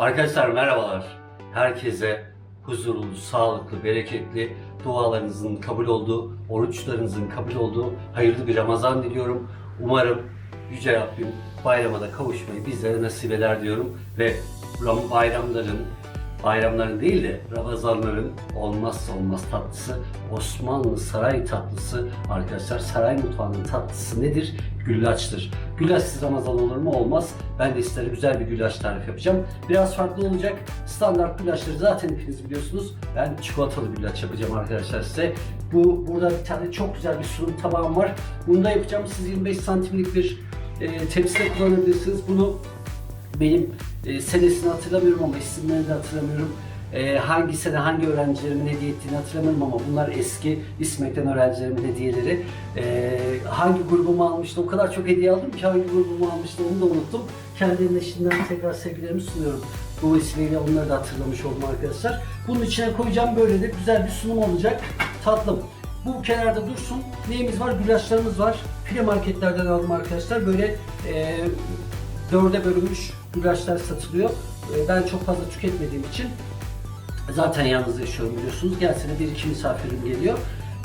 Arkadaşlar merhabalar. Herkese huzurlu, sağlıklı, bereketli dualarınızın kabul olduğu, oruçlarınızın kabul olduğu hayırlı bir Ramazan diliyorum. Umarım Yüce Rabbim bayrama kavuşmayı bizlere nasip eder diyorum ve Ram- bayramların bayramların değil de Ramazanların olmazsa olmaz tatlısı Osmanlı saray tatlısı arkadaşlar saray mutfağının tatlısı nedir? Güllaçtır. Güllaçsız Ramazan olur mu? Olmaz. Ben de sizlere güzel bir güllaç tarifi yapacağım. Biraz farklı olacak. Standart güllaçları zaten hepiniz biliyorsunuz. Ben çikolatalı güllaç yapacağım arkadaşlar size. Bu burada bir tane çok güzel bir sunum tabağım var. Bunu da yapacağım. Siz 25 santimlik bir e, tepside kullanabilirsiniz. Bunu benim e, senesini hatırlamıyorum ama isimlerini de hatırlamıyorum. E, hangi sene hangi öğrencilerimin hediye ettiğini hatırlamıyorum ama bunlar eski İSMEK'ten öğrencilerimin hediyeleri. E, hangi grubumu almıştı o kadar çok hediye aldım ki hangi grubumu almıştı onu da unuttum. Kendilerine şimdiden tekrar sevgilerimi sunuyorum. Bu vesileyle onları da hatırlamış oldum arkadaşlar. Bunun içine koyacağım böyle de güzel bir sunum olacak. Tatlım. Bu kenarda dursun. Neyimiz var? Güllaçlarımız var. File marketlerden aldım arkadaşlar. Böyle e, dörde bölünmüş güllaçlar satılıyor. E, Ben çok fazla tüketmediğim için zaten yalnız yaşıyorum biliyorsunuz. Gelsene bir iki misafirim geliyor.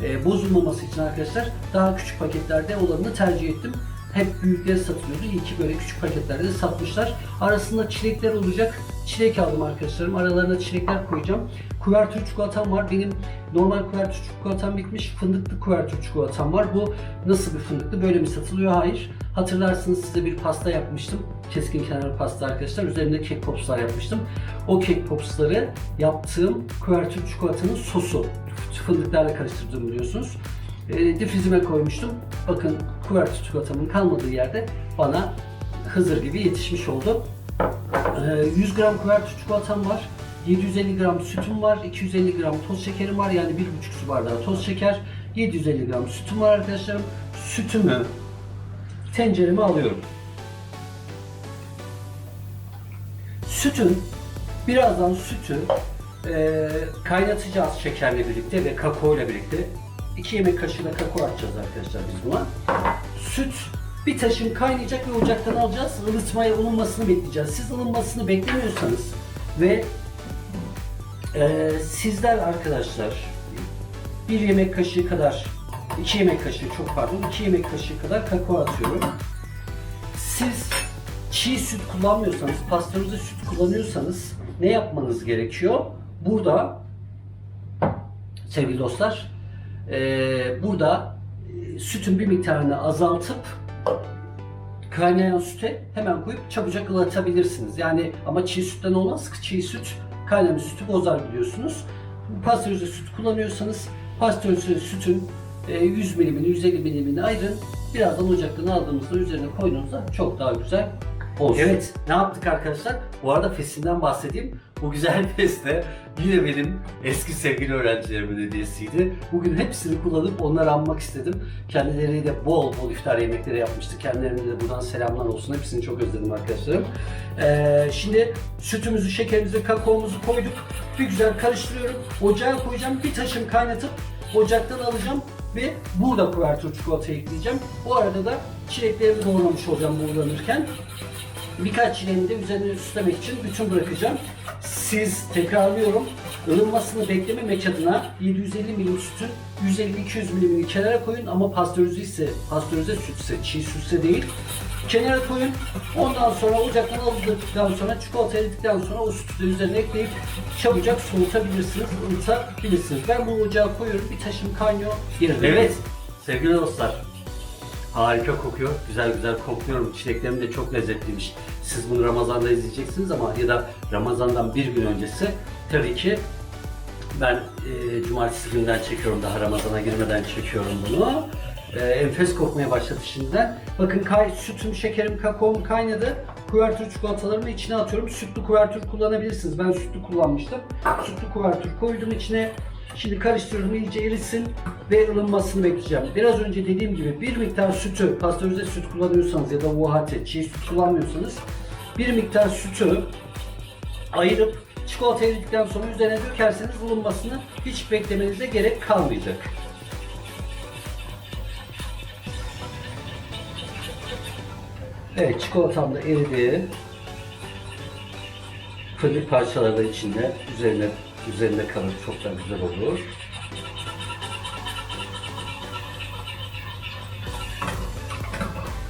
E, bozulmaması için arkadaşlar daha küçük paketlerde olanını tercih ettim. Hep büyükleri satılıyordu. İyi ki böyle küçük paketlerde de satmışlar. Arasında çilekler olacak. Çilek aldım arkadaşlarım. Aralarına çilekler koyacağım. Kuvertür çikolatam var. Benim normal kuvertür çikolatam bitmiş. Fındıklı kuvertür çikolatam var. Bu nasıl bir fındıklı? Böyle mi satılıyor? Hayır. Hatırlarsınız size bir pasta yapmıştım. Keskin kenar pasta arkadaşlar. Üzerinde kek popslar yapmıştım. O kek popsları yaptığım kuvertür çikolatanın sosu. Fındıklarla karıştırdım biliyorsunuz. E, difrizime koymuştum. Bakın kuvertür çikolatamın kalmadığı yerde bana Hızır gibi yetişmiş oldu. Ee, 100 gram kuvertür çikolatam var. 750 gram sütüm var. 250 gram toz şekerim var. Yani 1,5 su bardağı toz şeker. 750 gram sütüm var arkadaşlarım. Sütümü tencereme alıyorum. Sütün birazdan sütü e, kaynatacağız şekerle birlikte ve kakao ile birlikte. 2 yemek kaşığı da kakao atacağız arkadaşlar biz buna. Süt bir taşım kaynayacak ve ocaktan alacağız. Ilıtmaya ılınmasını bekleyeceğiz. Siz ılınmasını beklemiyorsanız ve e, sizler arkadaşlar bir yemek kaşığı kadar, iki yemek kaşığı çok pardon, iki yemek kaşığı kadar kakao atıyorum. Siz çiğ süt kullanmıyorsanız, pastörize süt kullanıyorsanız ne yapmanız gerekiyor? Burada sevgili dostlar, e, burada e, sütün bir miktarını azaltıp kaynayan süte hemen koyup çabucak ılıtabilirsiniz. Yani ama çiğ sütten olmaz. Çiğ süt kaynamış sütü bozar biliyorsunuz. Pastörize süt kullanıyorsanız pastörize sütün 100 milimini, 150 milimini ayırın. Birazdan ocaktan aldığımızda üzerine koyduğunuzda çok daha güzel olsun. Evet, ne yaptık arkadaşlar? Bu arada festinden bahsedeyim. Bu güzel feste yine benim eski sevgili öğrencilerimin hediyesiydi. Bugün hepsini kullanıp onları anmak istedim. Kendileri de bol bol iftar yemekleri yapmıştı. Kendilerine de buradan selamlar olsun. Hepsini çok özledim arkadaşlarım. Ee, şimdi sütümüzü, şekerimizi, kakaomuzu koyduk. Bir güzel karıştırıyorum. Ocağa koyacağım. Bir taşım kaynatıp ocaktan alacağım ve burada kuvertür çikolata ekleyeceğim. Bu arada da çileklerimi doğramış olacağım buğulanırken. Birkaç çileğini de üzerine süslemek için bütün bırakacağım. Siz tekrarlıyorum ılınmasını beklememek adına 750 milim sütün 150-200 milimini kenara koyun ama pastörize ise pastörize sütse çiğ sütse değil kenara koyun. Ondan sonra ocaktan alındıktan sonra çikolata eridikten sonra o sütü de üzerine ekleyip çabucak soğutabilirsiniz, ılıtabilirsiniz. Ben bu ocağa koyuyorum. Bir taşım kaynıyor. Geri Evet sevgili dostlar. Harika kokuyor. Güzel güzel kokluyorum. Çileklerim de çok lezzetliymiş. Siz bunu Ramazan'da izleyeceksiniz ama ya da Ramazan'dan bir gün öncesi tabii ki ben e, cumartesi günden çekiyorum daha Ramazan'a girmeden çekiyorum bunu. E, enfes kokmaya başladı şimdiden. Bakın kay, sütüm, şekerim, kakaom kaynadı. Kuvertür çikolatalarımı içine atıyorum. Sütlü kuvertür kullanabilirsiniz. Ben sütlü kullanmıştım. Sütlü kuvertür koydum içine. Şimdi karıştırıyorum iyice erisin ve ılınmasını bekleyeceğim. Biraz önce dediğim gibi bir miktar sütü, pastörize süt kullanıyorsanız ya da UHT, çiğ süt kullanmıyorsanız bir miktar sütü ayırıp çikolata eridikten sonra üzerine dökerseniz ılınmasını hiç beklemenize gerek kalmayacak. Evet çikolatam da eridi. Fındık parçaları da içinde üzerine üzerinde kalır çok da güzel olur.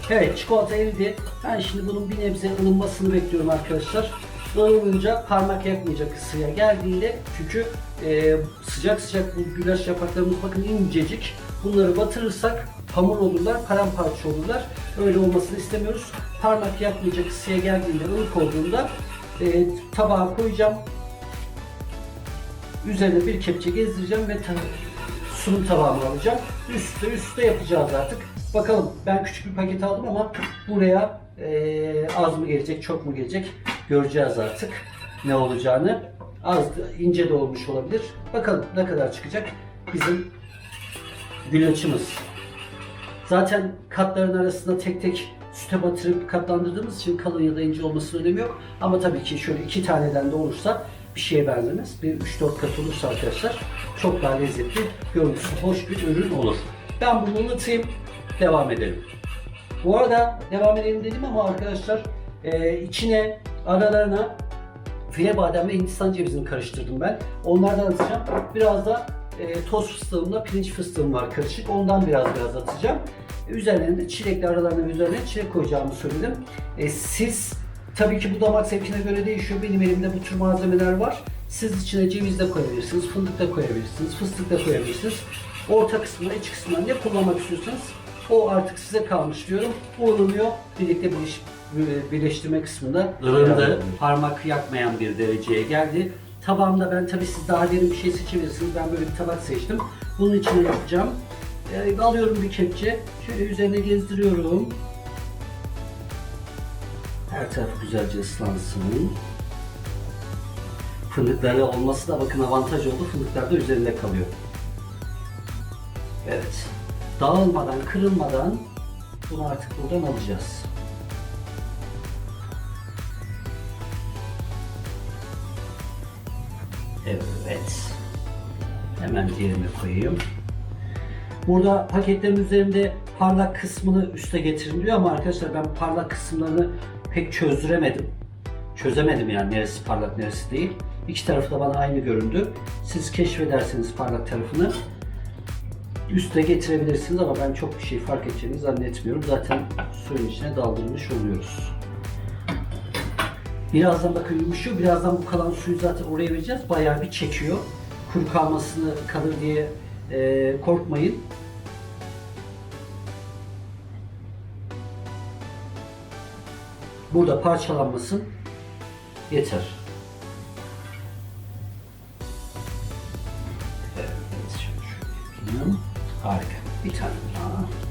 Evet çikolata eridi. Ben şimdi bunun bir nebze ılınmasını bekliyorum arkadaşlar. Ilınınca parmak yakmayacak ısıya geldiğinde çünkü e, sıcak sıcak bu güllaç yapraklarımız bakın incecik. Bunları batırırsak hamur olurlar, paramparça olurlar. Öyle olmasını istemiyoruz. Parmak yakmayacak ısıya geldiğinde, ılık olduğunda e, tabağa koyacağım. Üzerine bir kepçe gezdireceğim ve sunum tabağıma alacağım. Üstte üstte yapacağız artık. Bakalım ben küçük bir paket aldım ama buraya eee, az mı gelecek çok mu gelecek göreceğiz artık ne olacağını. Az ince de olmuş olabilir. Bakalım ne kadar çıkacak bizim güllaçımız. Zaten katların arasında tek tek süte batırıp katlandırdığımız için kalın ya da ince olmasının önemi yok. Ama tabii ki şöyle iki taneden de olursa bir şeye benzemez. Bir 3-4 kat olursa arkadaşlar çok daha lezzetli, görüntüsü hoş bir ürün olur. Ben bunu ılıtayım, devam edelim. Bu arada devam edelim dedim ama arkadaşlar e, içine aralarına file badem ve hindistan cevizini karıştırdım ben. Onlardan atacağım. Biraz da e, toz fıstığımla pirinç fıstığım var karışık. Ondan biraz biraz atacağım. E, üzerine de çilekli aralarına üzerine çilek koyacağımı söyledim. E, siz tabii ki bu damak zevkine göre değişiyor. Benim elimde bu tür malzemeler var. Siz içine ceviz de koyabilirsiniz, fındık da koyabilirsiniz, fıstık da koyabilirsiniz. Orta kısmına, iç kısmına ne kullanmak istiyorsanız o artık size kalmış diyorum. Ilınıyor. Birlikte birleş, birleştirme kısmında ılındı. Parmak yakmayan bir dereceye geldi. Tabağımda ben tabii siz daha derin bir şey seçebilirsiniz. Ben böyle bir tabak seçtim. Bunun içine yapacağım. Ee, alıyorum bir kepçe. Şöyle üzerine gezdiriyorum. Her tarafı güzelce ıslansın. Fındıkları olması da bakın avantaj oldu. Fındıklar da üzerinde kalıyor. Evet. Dağılmadan, kırılmadan bunu artık buradan alacağız. Evet. Hemen diğerini koyayım. Burada paketlerin üzerinde parlak kısmını üste getirin diyor ama arkadaşlar ben parlak kısımlarını pek çözdüremedim. Çözemedim yani neresi parlak neresi değil. İki tarafı da bana aynı göründü. Siz keşfederseniz parlak tarafını üste getirebilirsiniz ama ben çok bir şey fark edeceğini zannetmiyorum. Zaten suyun içine daldırmış oluyoruz. Birazdan bakın yumuşuyor. Birazdan bu kalan suyu zaten oraya vereceğiz. Bayağı bir çekiyor. Kuru kalmasını kalır diye e, korkmayın. Burada parçalanmasın. Yeter. Evet, şöyle şöyle yapayım. Harika. Bir tane daha.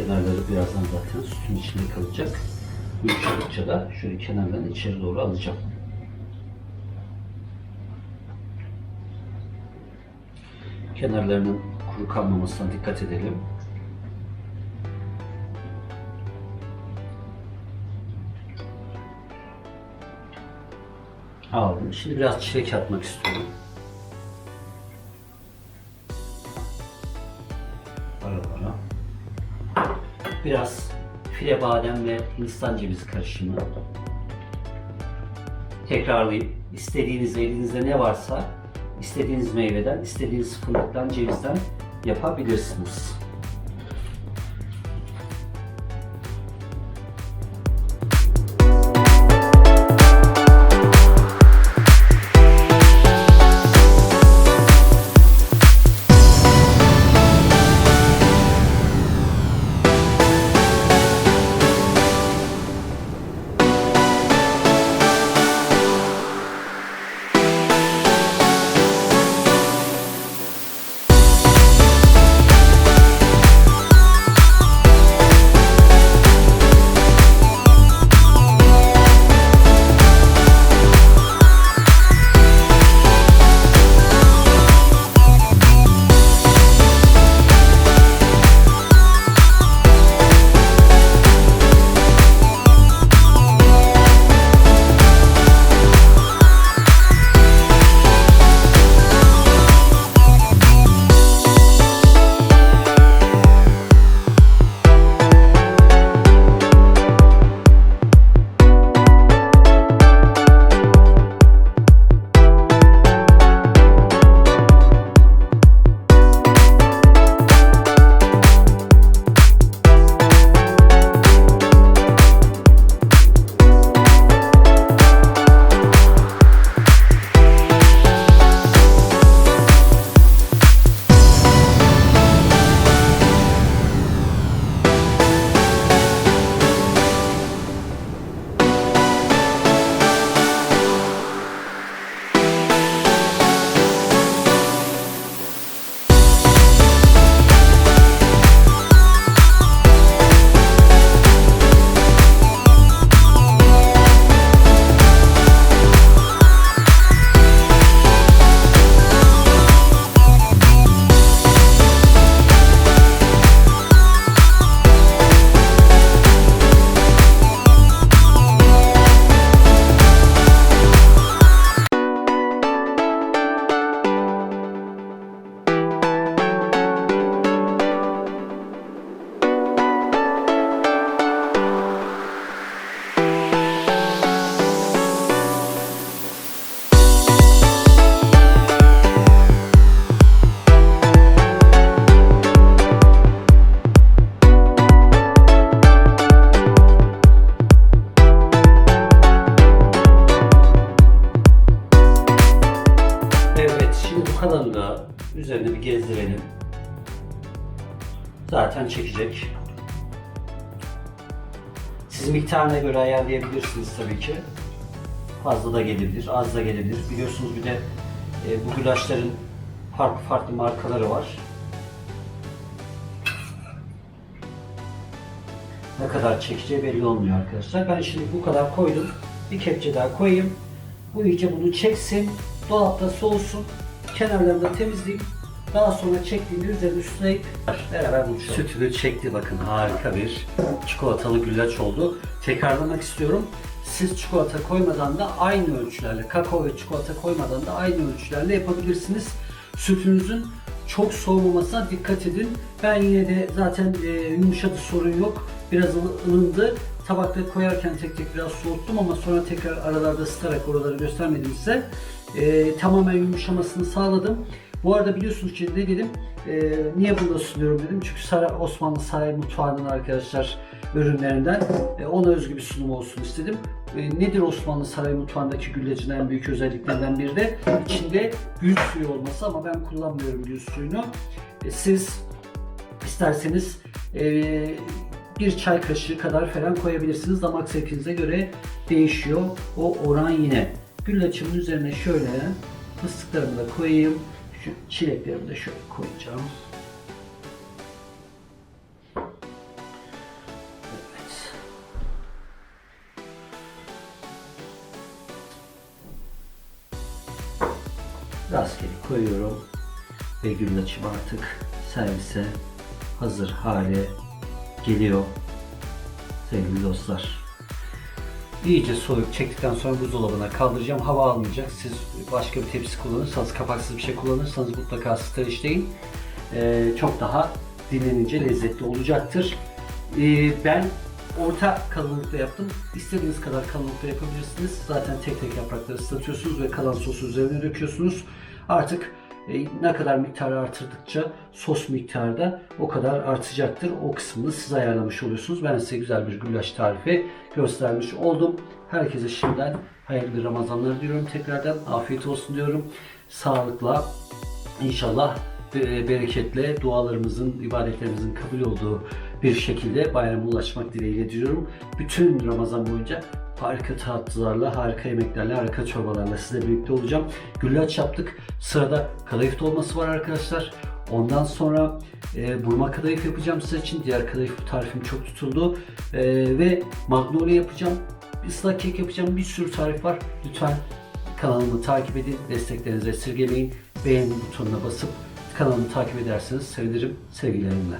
Kenarları birazdan zaten sütün içinde kalacak. Yumuşadıkça da şöyle kenarlarını içeri doğru alacağım. Kenarlarının kuru kalmamasına dikkat edelim. Aldım. Şimdi biraz çilek atmak istiyorum. Biraz file badem ve hindistan cevizi karışımı. Tekrarlayayım. İstediğiniz elinizde ne varsa istediğiniz meyveden, istediğiniz fındıktan, cevizden yapabilirsiniz. Miktarına göre ayarlayabilirsiniz tabii ki. Fazla da gelebilir, az da gelebilir. Biliyorsunuz bir de e, bu güllaçların farklı farklı markaları var. Ne kadar çekeceği belli olmuyor arkadaşlar. Ben şimdi bu kadar koydum. Bir kepçe daha koyayım. Bu iyice bunu çeksin. Dolapta soğusun. Kenarlarını da temizleyeyim. Daha sonra çektiğinde üzerine üstüne beraber buluşalım. Sütünü çekti bakın harika bir çikolatalı güllaç oldu. Tekrarlamak istiyorum. Siz çikolata koymadan da aynı ölçülerle, kakao ve çikolata koymadan da aynı ölçülerle yapabilirsiniz. Sütünüzün çok soğumamasına dikkat edin. Ben yine de zaten e, yumuşadı sorun yok. Biraz ılı- ılındı. Tabakta koyarken tek tek biraz soğuttum ama sonra tekrar aralarda ısıtarak oraları göstermedim size. E, tamamen yumuşamasını sağladım. Bu arada biliyorsunuz ki ne dedim? E, niye bunu da sunuyorum dedim. Çünkü Saray, Osmanlı Saray Mutfağı'nın arkadaşlar ürünlerinden e, ona özgü bir sunum olsun istedim. E, nedir Osmanlı Saray Mutfağı'ndaki güllacın en büyük özelliklerinden biri de içinde gül suyu olması ama ben kullanmıyorum gül suyunu. E, siz isterseniz e, bir çay kaşığı kadar falan koyabilirsiniz. Damak zevkinize göre değişiyor. O oran yine. Güllaçımın üzerine şöyle fıstıklarımı da koyayım. Şu çileklerimi de şöyle koyacağım. Evet. Rastgele koyuyorum ve güllaçım artık servise hazır hale geliyor sevgili dostlar. İyice soğuk çektikten sonra buzdolabına kaldıracağım. Hava almayacak. Siz başka bir tepsi kullanırsanız, kapaksız bir şey kullanırsanız mutlaka streçleyin. Ee, çok daha dinlenince lezzetli olacaktır. Ee, ben orta kalınlıkta yaptım. İstediğiniz kadar kalınlıkta yapabilirsiniz. Zaten tek tek yaprakları ıslatıyorsunuz ve kalan sosu üzerine döküyorsunuz. Artık ne kadar miktarı artırdıkça sos miktarı da o kadar artacaktır. O kısmını siz ayarlamış oluyorsunuz. Ben size güzel bir güllaç tarifi göstermiş oldum. Herkese şimdiden hayırlı Ramazanlar diliyorum. Tekrardan afiyet olsun diyorum. Sağlıkla inşallah e, bereketle dualarımızın, ibadetlerimizin kabul olduğu bir şekilde bayrama ulaşmak dileğiyle diliyorum. Bütün Ramazan boyunca harika tatlılarla, harika yemeklerle, harika çorbalarla sizle birlikte olacağım. Güllaç yaptık. Sırada kadayıf dolması var arkadaşlar. Ondan sonra e, burma kadayıf yapacağım size için. Diğer kadayıf tarifim çok tutuldu. E, ve magnolia yapacağım. Islak kek yapacağım. Bir sürü tarif var. Lütfen kanalımı takip edin. Desteklerinizi esirgemeyin. Beğeni butonuna basıp kanalımı takip ederseniz sevinirim. Sevgilerimle.